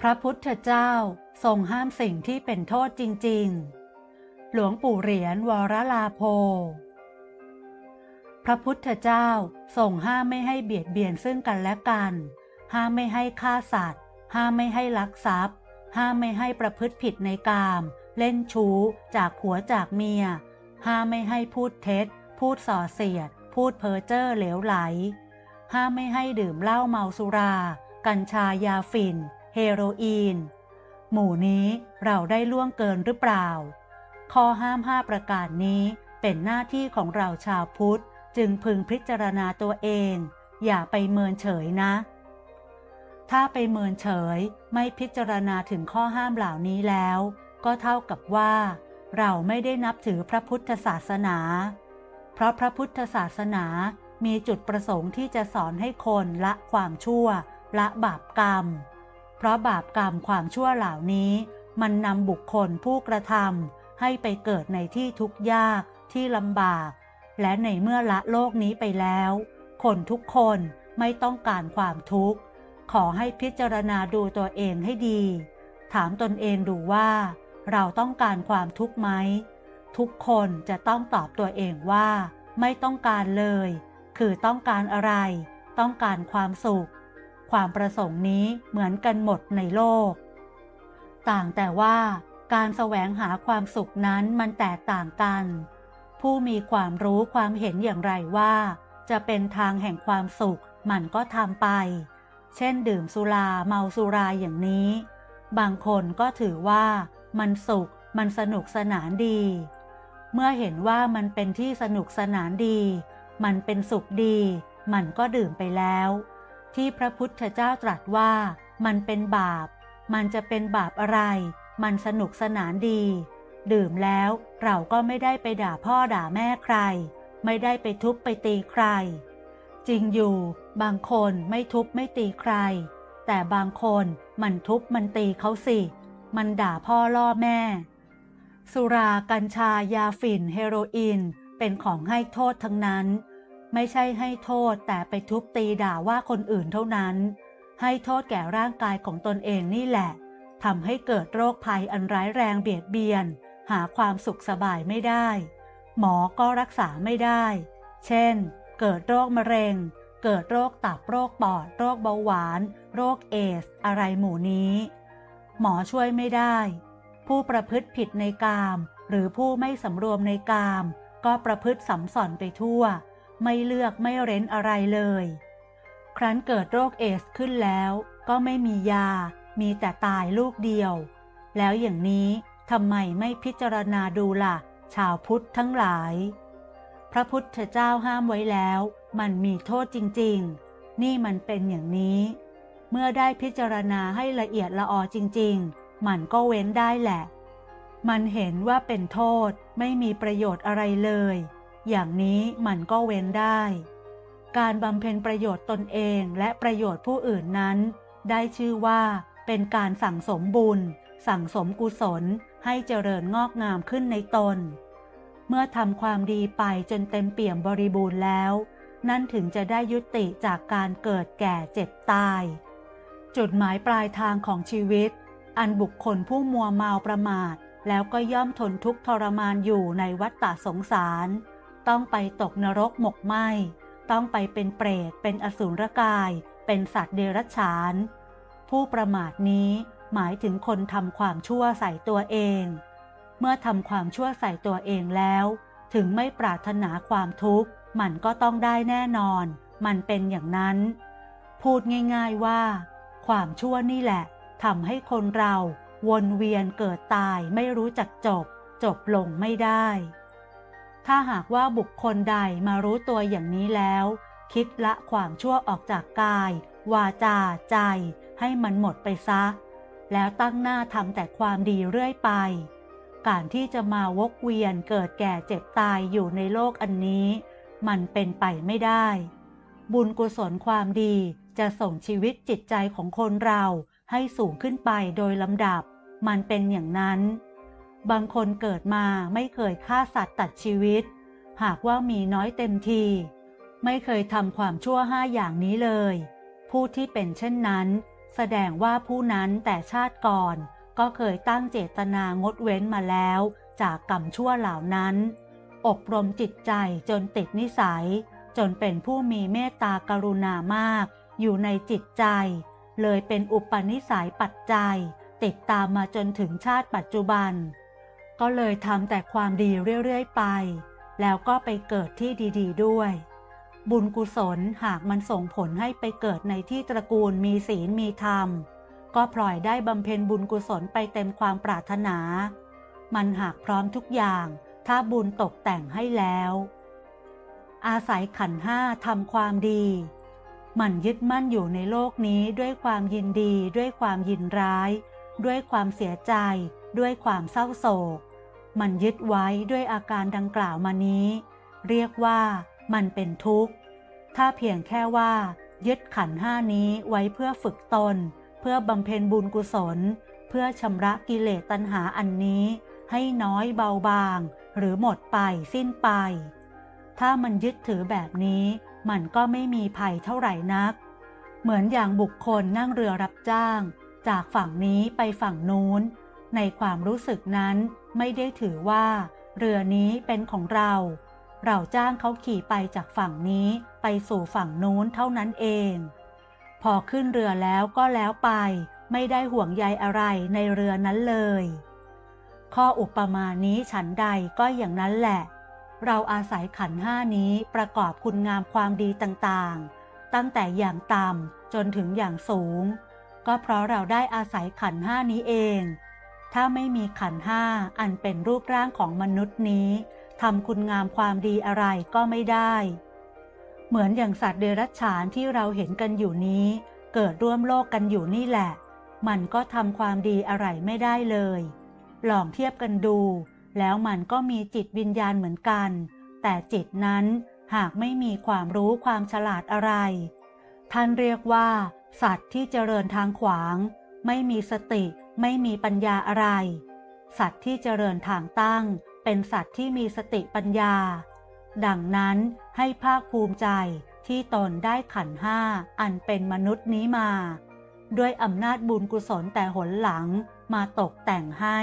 พระพุทธเจ้าทรงห้ามสิ่งที่เป็นโทษจริง ๆ หลวงปู่เหรียญวรลาโพ พระพุทธเจ้าทรงห้ามไม่ให้เบียดเบียนซึ่งกันและกัน ห้ามไม่ให้ฆ่าสัตว์ ห้ามไม่ให้ลักทรัพย์ ห้ามไม่ให้ประพฤติผิดในกาม เล่นชู้ จากผัวจากเมีย ห้ามไม่ให้พูดเท็จ พูดส่อเสียด พูดเพ้อเจ้อเหลวไหล ห้ามไม่ให้ดื่มเหล้าเมาสุรา กัญชายาฝิ่น เฮโรอีน หมู่นี้เราได้ล่วงเกินหรือเปล่า ข้อห้ามห้าประการนี้เป็นหน้าที่ของเราชาวพุทธ จึงพึงพิจารณาตัวเอง อย่าไปเมินเฉยนะ ถ้าไปเมินเฉยไม่พิจารณาถึงข้อห้ามเหล่านี้แล้ว ก็เท่ากับว่า เราไม่ได้นับถือพระพุทธศาสนา เพราะพระพุทธศาสนามีจุดประสงค์ที่จะสอนให้คนละความชั่ว ละบาปกรรม เพราะบาปกรรมความชั่วเหล่านี้ มันนำบุคคลผู้กระทำให้ไปเกิดในที่ทุกข์ยากที่ลำบาก และในเมื่อละโลกนี้ไปแล้ว คนทุกคนไม่ต้องการความทุกข์ ขอให้พิจารณาดูตัวเองให้ดี ถามตนเองดูว่า เราต้องการความทุกข์ไหม ทุกคนจะต้องตอบตัวเองว่า ไม่ต้องการเลย คือต้องการอะไร ต้องการความสุข ความประสงค์นี้เหมือนกันหมดในโลก ต่างแต่ว่าการแสวงหาความสุขนั้นมันแตกต่างกัน ผู้มีความรู้ความเห็นอย่างไรว่า จะเป็นทางแห่งความสุขมันก็ทำไป เช่นดื่มสุราเมาสุราอย่างนี้ บางคนก็ถือว่ามันสุขมันสนุกสนานดี เมื่อเห็นว่ามันเป็นที่สนุกสนานดี มันเป็นสุขดี มันก็ดื่มไปแล้ว ที่พระพุทธเจ้าตรัสว่ามันเป็นบาป มันจะเป็นบาปอะไร มันสนุกสนานดี ดื่มแล้วเราก็ไม่ได้ไปด่าพ่อด่าแม่ใคร ไม่ได้ไปทุบไปตีใคร จริงอยู่บางคนไม่ทุบไม่ตีใคร แต่บางคนมันทุบมันตีเขาสิ มันด่าพ่อล่อแม่ สุรากัญชายาฝิ่นเฮโรอีนเป็นของให้โทษทั้งนั้น ไม่ใช่ให้โทษแต่ไปทุบตีด่าว่าคนอื่นเท่านั้น ให้โทษแก่ร่างกายของตนเองนี่แหละทำให้เกิดโรคภัยอันร้ายแรงเบียดเบียน หาความสุขสบายไม่ได้ หมอก็รักษาไม่ได้ เช่น เกิดโรคมะเร็ง เกิดโรคตับโรคปอด โรคเบาหวาน โรคเอส อะไรหมู่นี้ หมอช่วยไม่ได้ ผู้ประพฤติผิดในกาม หรือผู้ไม่สำรวมในกาม ก็ประพฤติสัมสอนไปทั่ว ไม่เลือกไม่เร้นอะไรเลย ครั้นเกิดโรคเอสขึ้นแล้ว ก็ไม่มียา มีแต่ตายลูกเดียว แล้วอย่างนี้ทำไมไม่พิจารณาดูละ่ะ ชาวพุทธทั้งหลาย พระพุทธเจ้าห้ามไว้แล้ว มันมีโทษจริง ๆ นี่มันเป็นอย่างนี้ เมื่อได้พิจารณาให้ละเอียดละออจริง ๆ มันก็เว้นได้แหละ มันเห็นว่าเป็นโทษไม่มีประโยชน์อะไรเลย อย่างนี้มันก็เว้นได้ การบำเพ็ญประโยชน์ตนเองและประโยชน์ผู้อื่นนั้น ได้ชื่อว่าเป็นการสั่งสมบุญ สั่งสมกุศลให้เจริญงอกงามขึ้นในตน เมื่อทำความดีไปจนเต็มเปี่ยมบริบูรณ์แล้ว นั่นถึงจะได้ยุติจากการเกิดแก่เจ็บตาย จุดหมายปลายทางของชีวิต อันบุคคลผู้มัวเมาประมาทแล้วก็ย่อมทนทุกข์ทรมานอยู่ในวัฏฏะสงสาร ต้องไปตกนรกหมกไหมต้องไปเป็นเปรต เป็นอสูรกาย เป็นสัตว์เดรัจฉาน ผู้ประมาทนี้หมายถึงคนทำความชั่วใส่ตัวเอง เมื่อทำความชั่วใส่ตัวเองแล้ว ถึงไม่ปรารถนาความทุกข์ มันก็ต้องได้แน่นอน มันเป็นอย่างนั้น พูดง่าย ๆว่า ความชั่วนี่แหละทำให้คนเราวนเวียนเกิดตายไม่รู้จักจบ จบลงไม่ได้ ถ้าหากว่าบุคคลใดมารู้ตัวอย่างนี้แล้ว คิดละความชั่วออกจากกาย วาจาใจ ให้มันหมดไปซะ แล้วตั้งหน้าทำแต่ความดีเรื่อยไป การที่จะมาวกเวียนเกิดแก่เจ็บตายอยู่ในโลกอันนี้ มันเป็นไปไม่ได้ บุญกุศลความดีจะส่งชีวิตจิตใจของคนเราให้สูงขึ้นไปโดยลำดับ มันเป็นอย่างนั้น บางคนเกิดมาไม่เคยฆ่าสัตว์ตัดชีวิต หากว่ามีน้อยเต็มที ไม่เคยทำความชั่วห้าอย่างนี้เลย ผู้ที่เป็นเช่นนั้น แสดงว่าผู้นั้นแต่ชาติก่อน ก็เคยตั้งเจตนางดเว้นมาแล้ว จากกรรมชั่วเหล่านั้น อบรมจิตใจจนติดนิสัย จนเป็นผู้มีเมตตากรุณามาก อยู่ในจิตใจ เลยเป็นอุปนิสัยปัจจัย ติดตามมาจนถึงชาติปัจจุบัน ก็เลยทำแต่ความดีเรื่อยๆไป แล้วก็ไปเกิดที่ดีๆ ด้วย บุญกุศลหากมันส่งผลให้ไปเกิดในที่ตระกูลมีศีลมีธรรม ก็ปล่อยได้บำเพ็ญบุญกุศลไปเต็มความปรารถนา มันหากพร้อมทุกอย่าง ถ้าบุญตกแต่งให้แล้ว อาศัยขันห้าทำความดีมันยึดมั่นอยู่ในโลกนี้ด้วยความยินดีด้วยความยินร้าย ด้วยความเสียใจด้วยความเศร้าโศก มันยึดไว้ด้วยอาการดังกล่าวมานี้ เรียกว่ามันเป็นทุกข์ ถ้าเพียงแค่ว่า ยึดขันห้านี้ไว้เพื่อฝึกตน เพื่อบำเพ็ญบุญกุศล เพื่อชำระกิเลสตัณหาอันนี้ ให้น้อยเบาบาง หรือหมดไปสิ้นไป ถ้ามันยึดถือแบบนี้ มันก็ไม่มีภัยเท่าไหร่นัก เหมือนอย่างบุคคลนั่งเรือรับจ้าง จากฝั่งนี้ไปฝั่งนู้น ในความรู้สึกนั้นไม่ได้ถือว่า เรือนี้เป็นของเรา เราจ้างเขาขี่ไปจากฝั่งนี้ไปสู่ฝั่งนู้นเท่านั้นเอง พอขึ้นเรือแล้วก็แล้วไป ไม่ได้ห่วงใยอะไรในเรือนั้นเลย ข้ออุปมานี้ฉันใดก็อย่างนั้นแหละ เราอาศัยขันห้านี้ประกอบคุณงามความดีต่างๆ ตั้งแต่อย่างต่ำจนถึงอย่างสูง ก็เพราะเราได้อาศัยขันห้านี้เอง ถ้าไม่มีขันห้าอันเป็นรูปร่างของมนุษย์นี้ทำคุณงามความดีอะไรก็ไม่ได้ เหมือนอย่างสัตว์เดรัจฉานที่เราเห็นกันอยู่นี้ เกิดร่วมโลกกันอยู่นี่แหละ มันก็ทำความดีอะไรไม่ได้เลย ลองเทียบกันดู แล้วมันก็มีจิตวิญญาณเหมือนกัน แต่จิตนั้นหากไม่มีความรู้ความฉลาดอะไร ท่านเรียกว่า สัตว์ที่เจริญทางขวาง ไม่มีสติ ไม่มีปัญญาอะไร สัตว์ที่เจริญทางตั้ง เป็นสัตว์ที่มีสติปัญญา ดังนั้นให้ภาคภูมิใจที่ตนได้ขันห้าอันเป็นมนุษย์นี้มา ด้วยอำนาจบุญกุศลแต่หนหลังมาตกแต่งให้